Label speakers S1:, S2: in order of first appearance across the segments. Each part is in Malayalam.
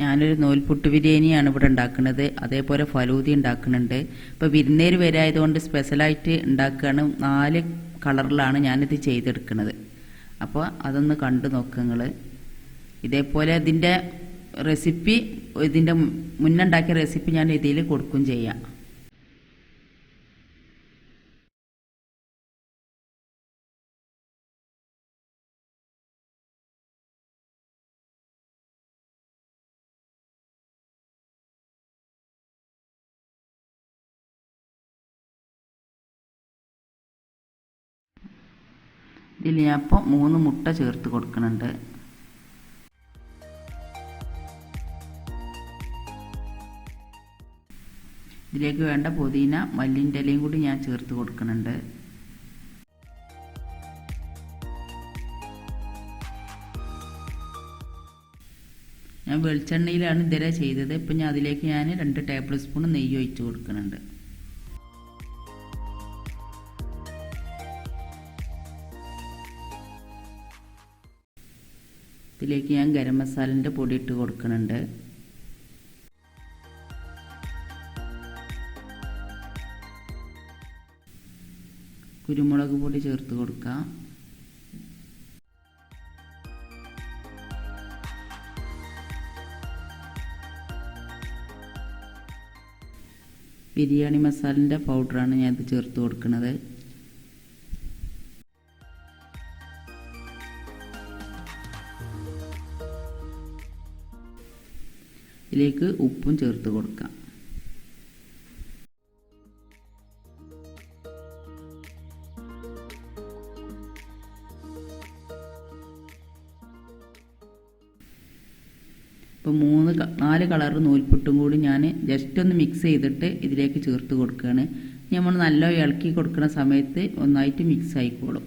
S1: ഞാനൊരു നൂൽപുട്ട് ബിരിയാണിയാണ് ഇവിടെ ഉണ്ടാക്കുന്നത്. അതേപോലെ ഫലൂതി ഉണ്ടാക്കുന്നുണ്ട്. ഇപ്പോൾ വിരുന്നേര് വരായതുകൊണ്ട് സ്പെഷ്യലായിട്ട് ഉണ്ടാക്കുകയാണ്. നാല് കളറിലാണ് ഞാനിത് ചെയ്തെടുക്കുന്നത്. അപ്പോൾ അതൊന്ന് കണ്ടു നോക്കുക നിങ്ങൾ ഇതേപോലെ ഇതിന്റെ റെസിപ്പി ഇതിന്റെ മുന്നുണ്ടാക്കിയ റെസിപ്പി ഞാൻ ഇതിൽ കൊടുക്കും ചെയ്യാം. ഇപ്പോൾ മൂന്ന് മുട്ട ചേർത്ത് കൊടുക്കുന്നുണ്ട്. ഇതിലേക്ക് വേണ്ട പുതിന മല്ലിന്റെ ഇലയും കൂടി ഞാൻ ചേർത്ത് കൊടുക്കുന്നുണ്ട്. ഞാൻ വെളിച്ചെണ്ണയിലാണ് ഇതുവരെ ചെയ്തത്. ഇപ്പം ഞാൻ അതിലേക്ക് ഞാൻ രണ്ട് ടേബിൾ സ്പൂൺ നെയ്യ് ഒഴിച്ച് കൊടുക്കുന്നുണ്ട്. ഇതിലേക്ക് ഞാൻ ഗരം മസാലന്റെ പൊടി ഇട്ട് കൊടുക്കുന്നുണ്ട്. കുരുമുളക് പൊടി ചേർത്ത് കൊടുക്കാം. ബിരിയാണി മസാലന്റെ പൗഡറാണ് ഞാൻ ഇത് ചേർത്ത് കൊടുക്കുന്നത്. ഇതിലേക്ക് ഉപ്പും ചേർത്ത് കൊടുക്കാം. ഇപ്പോൾ മൂന്ന് നാല് കളർ നൂൽപുട്ടും കൂടി ഞാൻ ജസ്റ്റ് ഒന്ന് മിക്സ് ചെയ്തിട്ട് ഇതിലേക്ക് ചേർത്ത് കൊടുക്കുകയാണ്. നമ്മൾ നല്ല ഇളക്കി കൊടുക്കുന്ന സമയത്ത് ഒന്നായിട്ട് മിക്സ് ആയിക്കോളും.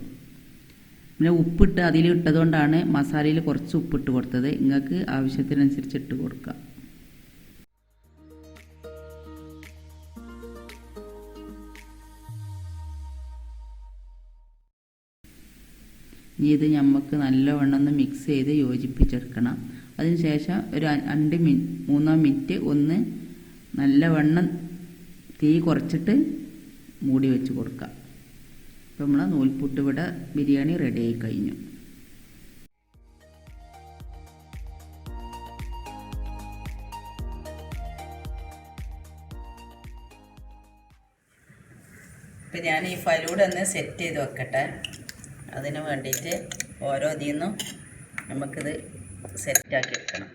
S1: പിന്നെ ഉപ്പിട്ട് അതിൽ ഇട്ടതുകൊണ്ടാണ് മസാലയിൽ കുറച്ച് ഉപ്പിട്ട് കൊടുത്തത്. നിങ്ങൾക്ക് ആവശ്യത്തിനനുസരിച്ച് ഇട്ട് കൊടുക്കാം. ഇനി ഇത് നമുക്ക് നല്ലവണ്ണം ഒന്ന് മിക്സ് ചെയ്ത് യോജിപ്പിച്ചെടുക്കണം. അതിനുശേഷം ഒരു രണ്ട് മിനി മൂന്നോ മിനിറ്റ് ഒന്ന് നല്ലവണ്ണം തീ കുറച്ചിട്ട് മൂടി വെച്ച് കൊടുക്കാം. അപ്പോൾ നമ്മൾ നൂൽപുട്ട് ഇവിടെ ബിരിയാണി റെഡി ആയി കഴിഞ്ഞു. ഇപ്പം ഞാൻ ഈ ഫലൂടെ ഒന്ന് സെറ്റ് ചെയ്ത് വെക്കട്ടെ. അതിന് വേണ്ടിയിട്ട് ഓരോ ഇതിൽ നമുക്കിത് സെറ്റാക്കി എടുക്കണം.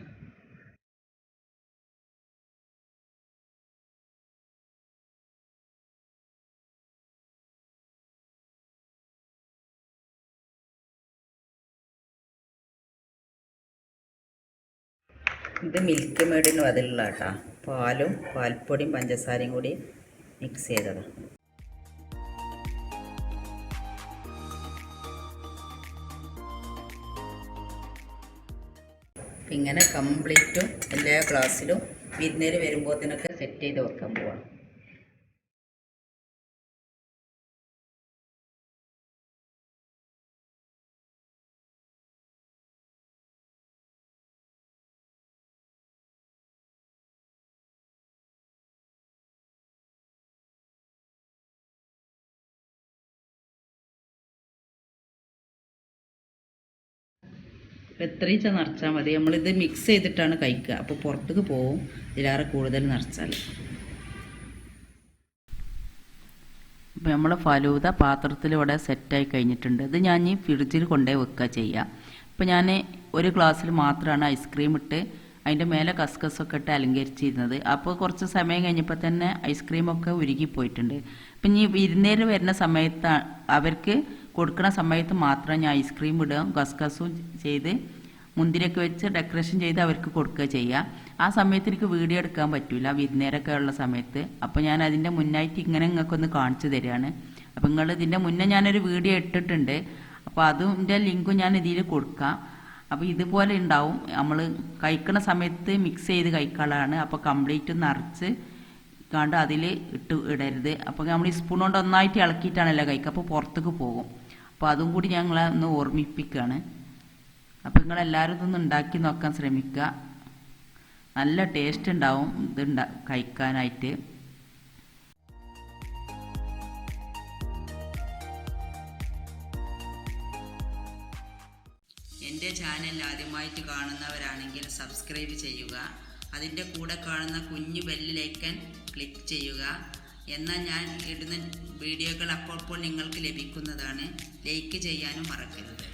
S1: ഇത് മിൽക്ക് മേഡിന് അതിലുള്ള കേട്ടോ. പാലും പാൽപ്പൊടിയും പഞ്ചസാരയും കൂടി മിക്സ് ചെയ്തതാണ് ഇങ്ങനെ കംപ്ലീറ്റും എല്ലാ ക്ലാസ്സിലും വിരുന്നേര് വരുമ്പോഴത്തേനൊക്കെ സെറ്റ് ചെയ്ത് വെക്കാൻ പോവാം എത്രയിച്ച നിറച്ചാൽ മതി. നമ്മളിത് മിക്സ് ചെയ്തിട്ടാണ് കഴിക്കുക. അപ്പോൾ പുറത്തേക്ക് പോവും. ഇതിലേറെ കൂടുതൽ നിറച്ചാൽ അപ്പോൾ നമ്മൾ ഫലൂത പാത്രത്തിലൂടെ സെറ്റായി കഴിഞ്ഞിട്ടുണ്ട്. ഇത് ഞാൻ ഈ ഫ്രിഡ്ജിൽ കൊണ്ടുപോയി വെക്കുക ചെയ്യുക അപ്പോൾ ഞാൻ ഒരു ഗ്ലാസ്സിൽ മാത്രമാണ് ഐസ്ക്രീം ഇട്ട് അതിന്റെ മേലെ കസ്കസൊക്കെ ഇട്ട് അലങ്കരിച്ചിരുന്നത്. അപ്പോൾ കുറച്ച് സമയം കഴിഞ്ഞപ്പോൾ തന്നെ ഐസ്ക്രീമൊക്കെ ഉരുകിപ്പോയിട്ടുണ്ട് അപ്പം ഇനി വിരുന്നേര് വരുന്ന സമയത്ത് അവർക്ക് കൊടുക്കുന്ന സമയത്ത് മാത്രം ഞാൻ ഐസ്ക്രീം ഇടുക ഗസ്കസും ചെയ്ത് മുന്തിരിയൊക്കെ വെച്ച് ഡെക്കറേഷൻ ചെയ്ത് അവർക്ക് കൊടുക്കുക ചെയ്യുക. ആ സമയത്ത് എനിക്ക് വീഡിയോ എടുക്കാൻ പറ്റില്ല വിരുന്നേരൊക്കെ ഉള്ള സമയത്ത്. അപ്പോൾ ഞാൻ അതിന്റെ മുന്നായിട്ട് ഇങ്ങനെ നിങ്ങൾക്കൊന്ന് കാണിച്ചു തരികയാണ് അപ്പോൾ നിങ്ങൾ ഇതിന്റെ മുന്നേ ഞാനൊരു വീഡിയോ ഇട്ടിട്ടുണ്ട്. അപ്പോൾ അതിന്റെ ലിങ്കും ഞാൻ ഇതിൽ കൊടുക്കാം. അപ്പോൾ ഇതുപോലെ ഉണ്ടാവും. നമ്മൾ കഴിക്കുന്ന സമയത്ത് മിക്സ് ചെയ്ത് കഴിക്കാനാണ് അപ്പോൾ കംപ്ലീറ്റ് നിറച്ച് കണ്ട് അതിൽ ഇട്ട് ഇടരുത്. അപ്പോൾ നമ്മൾ ഈ സ്പൂൺ കൊണ്ട് ഒന്നായിട്ട് ഇളക്കിയിട്ടാണല്ലോ കഴിക്കുക. അപ്പോൾ പുറത്തേക്ക് പോകും. അപ്പോൾ അതും കൂടി ഞങ്ങളെ ഒന്ന് ഓർമ്മിപ്പിക്കുകയാണ് അപ്പോൾ നിങ്ങളെല്ലാവരും ഇതൊന്ന് ഉണ്ടാക്കി നോക്കാൻ ശ്രമിക്കുക. നല്ല ടേസ്റ്റ് ഉണ്ടാവും ഇത് കഴിക്കാനായിട്ട്. എന്റെ ചാനൽ ആദ്യമായിട്ട് കാണുന്നവരാണെങ്കിൽ സബ്സ്ക്രൈബ് ചെയ്യുക. അതിന്റെ കൂടെ കാണുന്ന കുഞ്ഞു ബെല്ലിലേക്കൻ ക്ലിക്ക് ചെയ്യുക. എന്നാൽ ഞാൻ ഇടുന്ന വീഡിയോകൾ അപ്പോൾ നിങ്ങൾക്ക് ലഭിക്കുന്നതാണ്. ലൈക്ക് ചെയ്യാനും മറക്കരുത്.